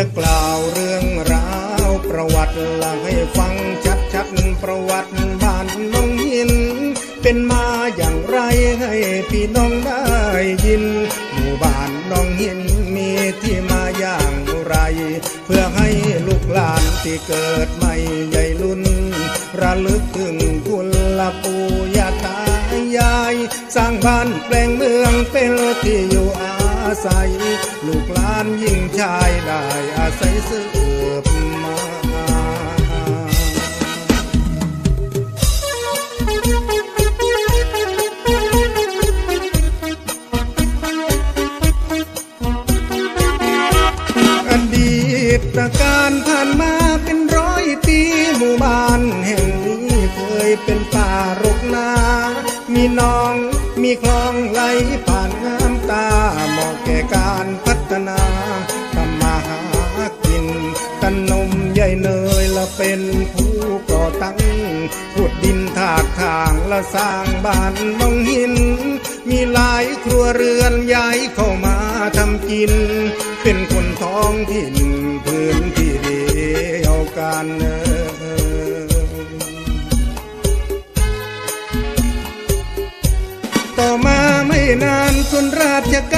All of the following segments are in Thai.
จะกล่าวเรื่องราวประวัติเล่าให้ฟังชัดชัดประวัติบ้านน้องหิน เป็นมาอย่างไรให้พี่น้องได้ยิน หมู่บ้านน้องหินมีที่มาอย่างไร เพื่อให้ลูกหลานที่เกิดใหม่ใหญ่รุ่น ระลึกถึงคุณละปู่ยาตายาย สร้างบ้านแปลงเมืองเป็นที่อยู่อาศัย ลูกหลานยิ่งชายได้อาศัยสืบมาอดีตการผ่านมาเป็นร้อยปีหมู่บ้านแห่งนี้เคยเป็นป่ารกนา มีน้องมีคลองไหลผ่านงามตาเหมาะแก่การพัฒนา ละเป็นผู้ก่อตั้งขุดดินถากทางและสร้างบ้านน้องหิน มีหลายครัวเรือนย้ายเข้ามาทำกิน เป็นคนท้องถิ่นพื้นที่เดียวกันเต่อมาไม่นานส่วนราชการ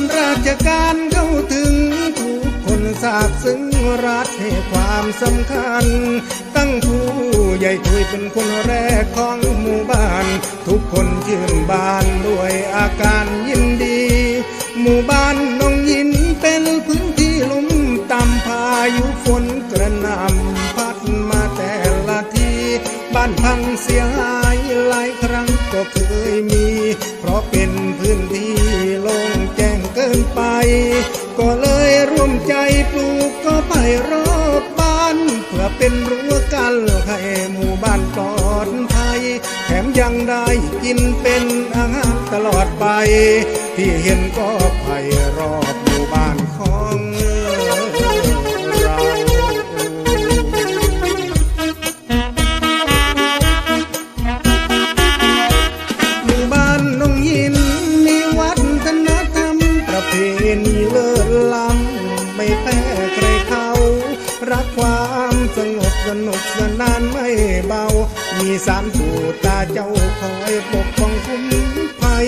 วนราชการเข้าถึงทุกคนทราบซึ้งรัฐให้ความสำคัญ ตั้งผู้ใหญ่ถุยเป็นคนแรกของหมู่บ้าน ทุกคนชื่นบานด้วยอาการยินดี หมู่บ้านน้องยินเป็นพื้นที่ลุ่มต่ำพายุฝนกระหน่ำพัดมาแต่ละทีบ้านพังเสียหายหลายครั้งก็เคยมี เพราะเป็นพื้นที่ กินไป ก็เลยร่วมใจปลูกก็ไปรอบบ้าน เพื่อเป็นรั้วกันให้หมู่บ้านปลอดภัยแถมยังได้กินเป็นอาหารตลอดไป ที่เห็นก็ไปรอบ เพณีเลิศล้ำไม่แพ้ใครเขา รักความสงบสนุกสนานไม่เบา มีสารปู่ตาเจ้าคอยปกป้องคุ้มภัย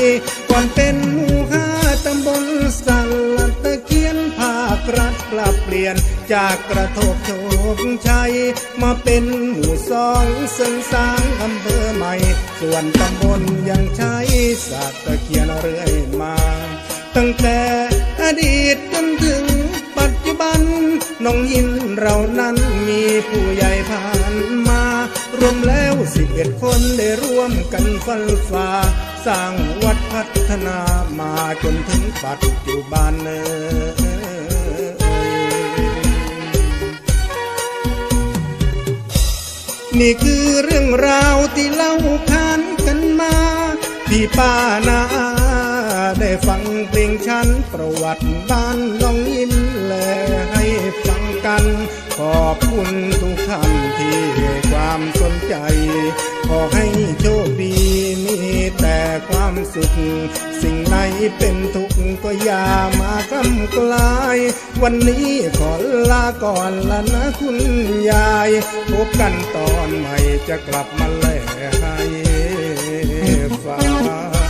ก่อนเป็นหมู่ห้าตำบลสันลตะเคียนภาครัฐปรับเปลี่ยนจากกระทบโชคชัย มาเป็นหมู่สองสังสร้างอำเภอใหม่ ส่วนตำบลยังใช้สัตตะเคียนเรื่อยมา ตั้งแต่อดีตจนถึงปัจจุบัน น้องยินเรานั้นมีผู้ใหญ่ผ่านมา รวมแล้วสิบเอ็ดคนได้ร่วมกันฟันฝ่า สร้างวัดพัฒนามาจนถึงปัจจุบันเอ่ยนี่คือเรื่องราวที่เล่าขานกันมา พี่ป้านา ได้ฟังเพลงฉัน ประวัติบ้านน้องอินแลให้ฟังกัน ขอบคุณทุกท่านที่ให้ความสนใจ ขอให้โชคดีมีแต่ความสุข สิ่งไหนเป็นทุกข์ก็อย่ามากำกลาย วันนี้ขอลาก่อนละนะคุณยาย พบกันตอนใหม่จะกลับมาแลให้ฟัง